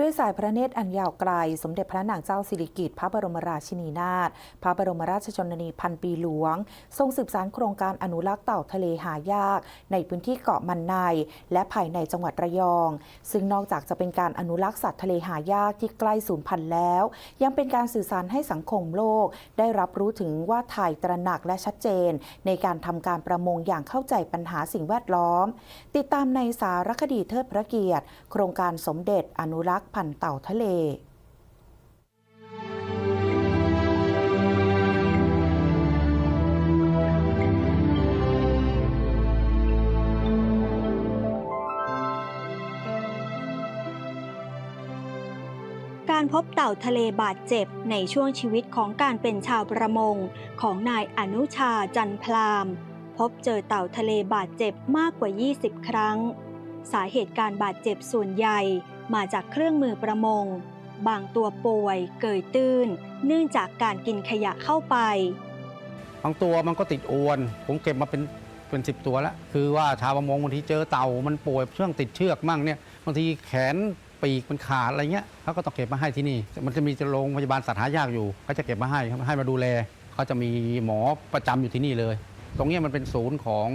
ด้วยสายพระเนตรอันยาวไกล สมเด็จพระนางเจ้าสิริกิติ์พระบรมราชินีนาถพระบรมราชชนนีพันปีหลวง ทรงสืบสานโครงการอนุรักษ์เต่าทะเลหายาก ในพื้นที่เกาะมันใน และภายในจังหวัดระยอง ซึ่งนอกจากจะเป็นการอนุรักษ์สัตว์ทะเลหายากที่ใกล้สูญพันธุ์แล้ว ยังเป็นการสื่อสารให้สังคมโลก ได้รับรู้ถึงว่าไทยตระหนักและชัดเจน ในการทำการประมงอย่างเข้าใจปัญหาสิ่งแวดล้อม ติดตามในสารคดีเทิดพระเกียรติ โครงการสมเด็จอนุรักษ์พันธุ์เต่าทะเลการพบเต่าทะเลบาดเจ็บในช่วงชีวิตของการเป็นชาวประมงของนายอนุชาจันพลาม พบเจอเต่าทะเลบาดเจ็บมากกว่า 20 ครั้ง สาเหตุการบาดเจ็บส่วนใหญ่ มาจากเครื่องมือประมง บางตัวป่วย เกยตื้น เนื่องจากการกินขยะเข้าไป บางตัวมันก็ติดอวน ผมเก็บมาเป็นเป็นสิบตัวแล้ว คือว่าชาวประมงบางทีเจอเต่ามันป่วยเชื่องติดเชือกมั่งเนี่ยบางทีแขนปีกมันขาดอะไรเงี้ยเขาก็ต้องเก็บมาให้ที่นี่ มันจะมีโรงพยาบาลสัตว์หายากอยู่เขาจะเก็บมาให้ให้มาดูแลเขาจะมีหมอประจำอยู่ที่นี่เลย ตรงนี้มันเป็นศูนย์ของ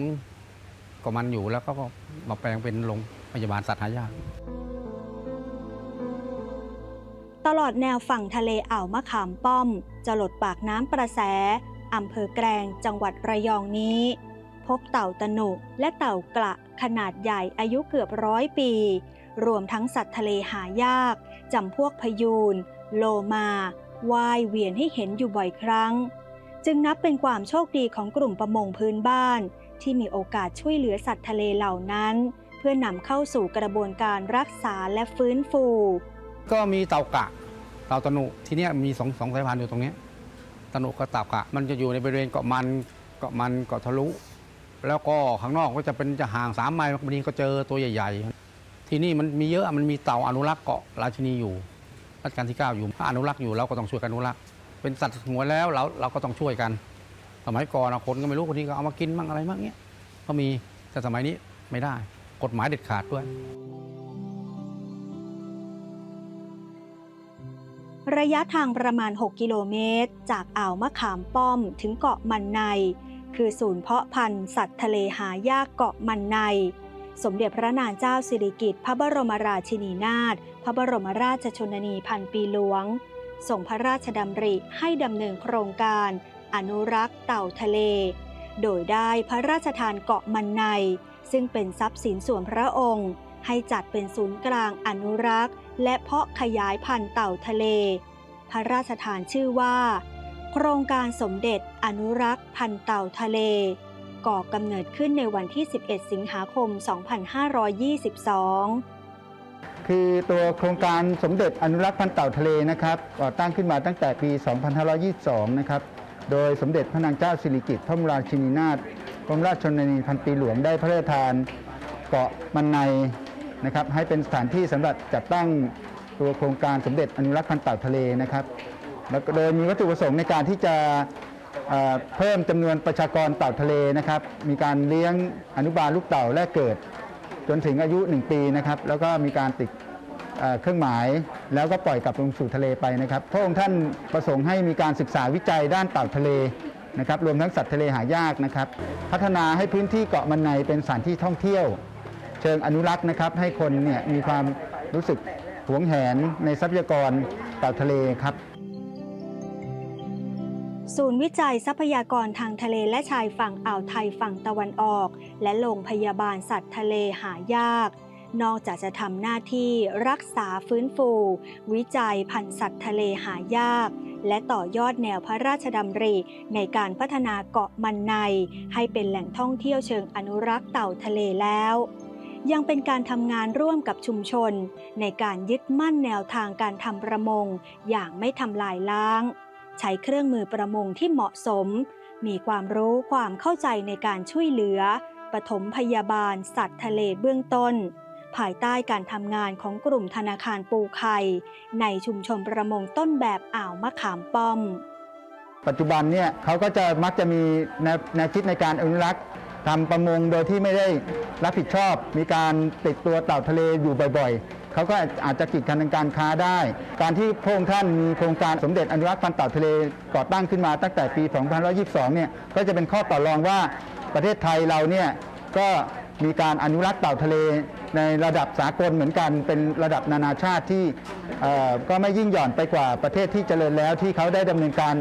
ก็มันอยู่แล้วก็มาแปลงเป็นโรงพยาบาลสัตว์หายาก ตลอดแนวฝั่งทะเลอ่าวมะขามป้อมจะหลดปากน้ำประแสอำเภอแกลงจังหวัดระยองนี้ พบเต่าตะหนุและเต่ากระขนาดใหญ่อายุเกือบร้อยปี รวมทั้งสัตว์ทะเลหายากจำพวกพยูน โลมาว่ายเวียนให้เห็นอยู่บ่อยครั้ง จึงนับเป็นความโชคดีของกลุ่มประมงพื้นบ้าน ที่มีโอกาสช่วยเหลือสัตว์ทะเลเหล่านั้น เพื่อนำเข้าสู่กระบวนการรักษาและฟื้นฟู ก็มีเต่ากะเต่าตะนุที่นี้ยมีสองสองสายพันธุ์อยู่ตรงนี้ตะนุกับเต่ากะ มันจะอยู่ในบริเวณเกาะมันเกาะมันเกาะทะลุ แล้วก็ข้างนอกก็จะเป็นจะห่างสามไมล์บางทีก็เจอตัวใหญ่ ๆ ที่นี่มันมีเยอะมันมีเต่าอนุรักษ์เกาะราชินีอยู่รัชกาลที่ 9 อยู่ถ้าอนุรักษ์อยู่เราก็ต้องช่วยกันอนุรักษ์เป็นสัตว์สงวแล้วเราเราก็ต้องช่วยกัน สมัยก่อนอะคนก็ไม่รู้คนที่ก็เอามากินมั่งอะไรมั่งเนี้ยก็มีแต่สมัยนี้ไม่ได้ กฎหมายเด็ดขาดด้วย ระยะทางประมาณ 6 กิโลเมตร จากอ่าวมะขามป้อมถึงเกาะมันใน คือศูนย์เพาะพันธุ์สัตว์ทะเลหายากเกาะมันใน สมเด็จพระนางเจ้าสิริกิติ์พระบรมราชินีนาถพระบรมราชชนนีพันปีหลวงส่งพระราชดำริให้ดำเนินโครงการ อนุรักษ์เต่าทะเล โดยได้พระราชทานเกาะมันใน ซึ่งเป็นทรัพย์สินส่วนพระองค์ ให้จัดเป็นศูนย์กลางอนุรักษ์ และเพาะขยายพันธุ์เต่าทะเล พระราชทานชื่อว่า โครงการสมเด็จอนุรักษ์พันธุ์เต่าทะเล ก่อกำเนิดขึ้นในวันที่ 11 สิงหาคม 2522 คือตัวโครงการสมเด็จอนุรักษ์พันธุ์เต่าทะเลนะครับก่อตั้งขึ้นมาตั้งแต่ปี 2522 นะครับโดยสมเด็จพระนางเจ้าสิริกิติ์พระบรมราชินีนาถบรมราชชนนีพันปีหลวงได้พระราชทานเกาะมันใน นะครับให้เป็นสถานที่สำหรับจัดตั้งตัวโครงการสมเด็จอนุรักษ์พันธุ์เต่าทะเลนะครับแล้วโดยมีวัตถุประสงค์ในการที่จะเพิ่มจำนวนประชากรเต่าทะเลนะครับ มีการเลี้ยงอนุบาลลูกเต่าแรกเกิด จนถึงอายุ 1 ปีนะครับ แล้วก็มีการติดเครื่องหมาย แล้วก็ปล่อยกลับลงสู่ทะเลไปนะครับพระองค์ท่านประสงค์ให้มีการศึกษาวิจัยด้านเต่าทะเลนะครับ รวมทั้งสัตว์ทะเลหายากนะครับ พัฒนาให้พื้นที่เกาะมันในเป็นสถานที่ท่องเที่ยว เชิงอนุรักษ์นะครับ ให้คนเนี่ยมีความรู้สึกหวงแหนในทรัพยากรเต่าทะเลครับศูนย์วิจัยทรัพยากรทางทะเลและชายฝั่งอ่าวไทยฝั่งตะวันออก และโรงพยาบาลสัตว์ทะเลหายาก นอกจากจะทำหน้าที่รักษาฟื้นฟู วิจัยพันธุ์สัตว์ทะเลหายาก และต่อยอดแนวพระราชดำริ ในการพัฒนาเกาะมันใน ให้เป็นแหล่งท่องเที่ยวเชิงอนุรักษ์เต่าทะเลแล้ว ยังเป็นการทำงานร่วมกับชุมชน ในการยึดมั่นแนวทางการทำประมง อย่างไม่ทำลายล้าง ใช้เครื่องมือประมงที่เหมาะสม มีความรู้ความเข้าใจในการช่วยเหลือ ปฐมพยาบาล สัตว์ทะเลเบื้องต้น ภายใต้การทำงานของกลุ่มธนาคารปูไข่ ในชุมชนประมงต้นแบบอ่าวมะขามป้อม ปัจจุบันเนี่ยเขาก็จะมักจะมีแนวแนวคิดในการอนุรักษ์ ทำประมงโดยที่ไม่ได้รับผิดชอบ มีการติดตัวเต่าทะเลอยู่บ่อยๆ เขาก็อาจจะกีดกันทางการค้าได้ การที่พระองค์ท่านมีโครงการสมเด็จอนุรักษ์พันธุ์เต่าทะเลก่อตั้งขึ้นมาตั้งแต่ปี 2522 เนี่ย ก็จะเป็นข้อต่อรองว่าประเทศไทยเราเนี่ยก็มีการอนุรักษ์เต่าทะเลในระดับสากลเหมือนกันเป็นระดับนานาชาติที่ก็ไม่ยิ่งหย่อนไปกว่าประเทศที่เจริญแล้วที่เขาได้ดำเนินการ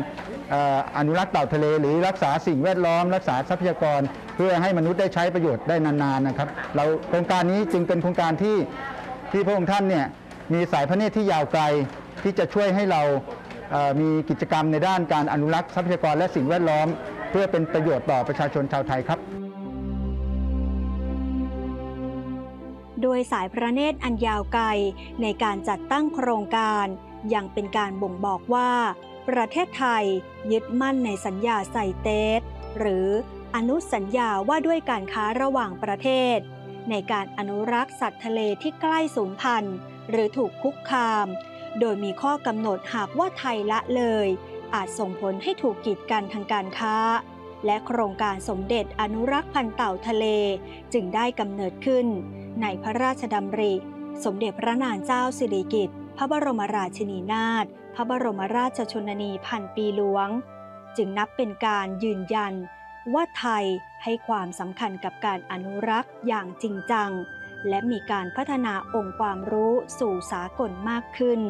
อนุรักษ์เต่าทะเล หรือรักษาสิ่งแวดล้อม รักษาทรัพยากร เพื่อให้มนุษย์ได้ใช้ประโยชน์ได้นานๆนะครับเราโครงการนี้จึงเป็นโครงการที่ที่พระองค์ท่านเนี่ยมีสายพระเนตรที่ยาวไกลที่จะช่วยให้เรามีกิจกรรมในด้านการอนุรักษ์ทรัพยากรและสิ่งแวดล้อม เพื่อเป็นประโยชน์ต่อประชาชนชาวไทยครับ โดยสายพระเนตรอันยาวไกลในการจัดตั้งโครงการยังเป็นการบ่งบอกว่า ประเทศไทยยึดมั่นในสัญญาไซเตสหรืออนุสัญญาว่าด้วยการค้าระหว่างประเทศ ในการอนุรักษ์สัตว์ทะเลที่ใกล้สูญพันธุ์หรือถูกคุกคาม โดยมีข้อกำหนดหากว่าไทยละเลย อาจส่งผลให้ถูกกีดกันทางการค้า และโครงการสมเด็จอนุรักษ์พันธุ์เต่าทะเลจึงได้กำเนิดขึ้น ในพระราชดำริ สมเด็จพระนางเจ้าสิริกิติ์ พระบรมราชินีนาถพระบรมราชชนนีพันปีหลวง จึงนับเป็นการยืนยัน ว่าไทยให้ความสำคัญกับการอนุรักษ์อย่างจริงจัง และมีการพัฒนาองค์ความรู้สู่สากลมากขึ้น